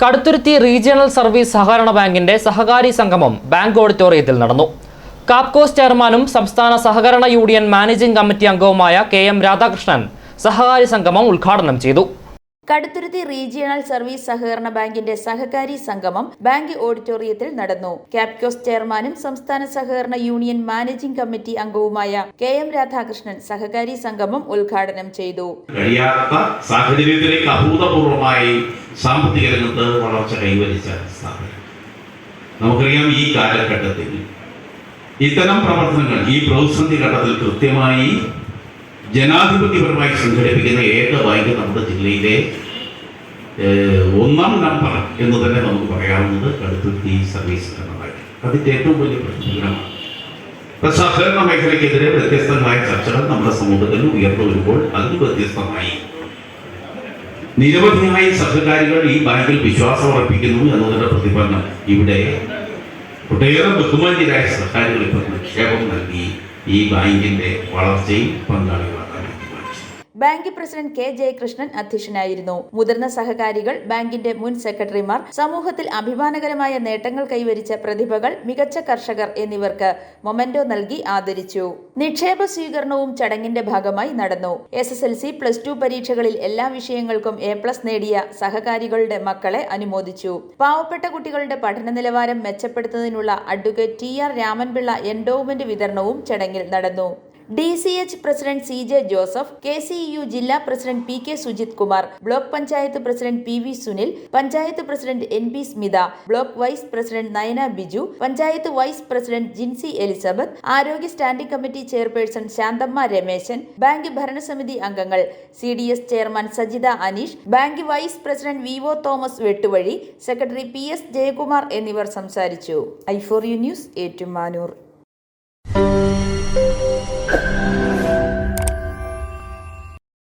Kaduthuruthy regional service സഹകരണ ബാങ്കിന്റെ സഹകാരി സംഗമം ബാങ്ക് ഓഡിറ്റോറിയത്തിൽ നടന്നു. കാപ്കോസ് ചെയർമാനും സംസ്ഥാന സഹകരണ യൂണിയൻ മാനേജിംഗ് കമ്മിറ്റി അംഗവുമായ കെ എം രാധാകൃഷ്ണൻ സഹകാരി സംഗമം ഉദ്ഘാടനം ചെയ്തു. കടുത്തുരുത്തി റീജിയണൽ സർവീസ് സഹകരണ ബാങ്കിന്റെ സഹകാരി സംഗമം ബാങ്ക് ഓഡിറ്റോറിയത്തിൽ നടന്നു. ക്യാപ്കോസ് ചെയർമാനും സംസ്ഥാന സഹകരണ യൂണിയൻ മാനേജിംഗ് കമ്മിറ്റി അംഗവുമായ കെ എം രാധാകൃഷ്ണൻ സഹകാരി സംഗമം ഉദ്ഘാടനം ചെയ്തു. കഴിയാത്ത സാഹചര്യത്തിലേക്ക് അഭൂതപൂർവമായി സാമ്പത്തിക രംഗത്ത് വളർച്ച കൈവരിച്ച സ്ഥാപനം. നമുക്കറിയാം ഈ കാലഘട്ടത്തിൽ ഇത്തരം പ്രവർത്തനങ്ങൾ ഈ പ്രതിസന്ധി ഘട്ടത്തിൽ കൃത്യമായി ജനാധിപത്യപരമായി സംഘടിപ്പിക്കുന്ന ഏക ബാങ്ക് നമ്മുടെ ജില്ലയിലെ ഒന്നാം നമ്പർ എന്ന് തന്നെ നമുക്ക് പറയാവുന്നത് കടുത്തുരുത്തി സർവീസ് ബാങ്ക് അതിന്റെ ഏറ്റവും വലിയ പ്രശ്നമാണ് ഇപ്പൊ സഹകരണ മേഖലയ്ക്കെതിരെ വ്യത്യസ്തങ്ങളായ ചർച്ചകൾ നമ്മുടെ സമൂഹത്തിൽ ഉയർന്നു വരുമ്പോൾ അതിന് വ്യത്യസ്തമായി. നിരവധിയായ സഹകാരികൾ ഈ ബാങ്കിൽ വിശ്വാസം അർപ്പിക്കുന്നു എന്നതിന്റെ പ്രതിഫലനം ഇവിടെ ഒട്ടേറെ ബഹുമാന്യരായ സഹകാരികൾ ഇപ്പോൾ നിക്ഷേപം നൽകി ഈ ബാങ്കിന്റെ വളർച്ചയിൽ പങ്കാളികളാക്കാൻ തീരുമാനിച്ചു ബാങ്ക് പ്രസിഡന്റ് കെ ജയകൃഷ്ണൻ അധ്യക്ഷനായിരുന്നു. മുതിർന്ന സഹകാരികൾ ബാങ്കിന്റെ മുൻ സെക്രട്ടറിമാർ സമൂഹത്തിൽ അഭിമാനകരമായ നേട്ടങ്ങൾ കൈവരിച്ച പ്രതിഭകൾ മികച്ച കർഷകർ എന്നിവർക്ക് മൊമെന്റോ നൽകി ആദരിച്ചു. നിക്ഷേപ സ്വീകരണവും ചടങ്ങിന്റെ ഭാഗമായി നടന്നു. S S L C plus two പരീക്ഷകളിൽ എല്ലാ വിഷയങ്ങൾക്കും എ പ്ലസ് നേടിയ സഹകാരികളുടെ മക്കളെ അനുമോദിച്ചു. പാവപ്പെട്ട കുട്ടികളുടെ പഠന നിലവാരം മെച്ചപ്പെടുത്തുന്നതിനുള്ള advocate T R Ramanpillai endowment വിതരണവും ചടങ്ങിൽ നടന്നു. D C H president C J Joseph K C U ജില്ലാ president P K Sujith Kumar block panchayat president P V Sunil panchayat president N P Smitha block vice president Nayana Biju panchayat vice president Jincy Elizabeth ആരോഗ്യ standing committee chairperson Santhamma Ramesan bank ഭരണസമിതി അംഗങ്ങൾ C D S chairman Sajitha Aneesh bank vice president V O Thomas Vettuvazhi secretary P S Jayakumar എന്നിവർ സംസാരിച്ചു. I for you news Ettumanoor.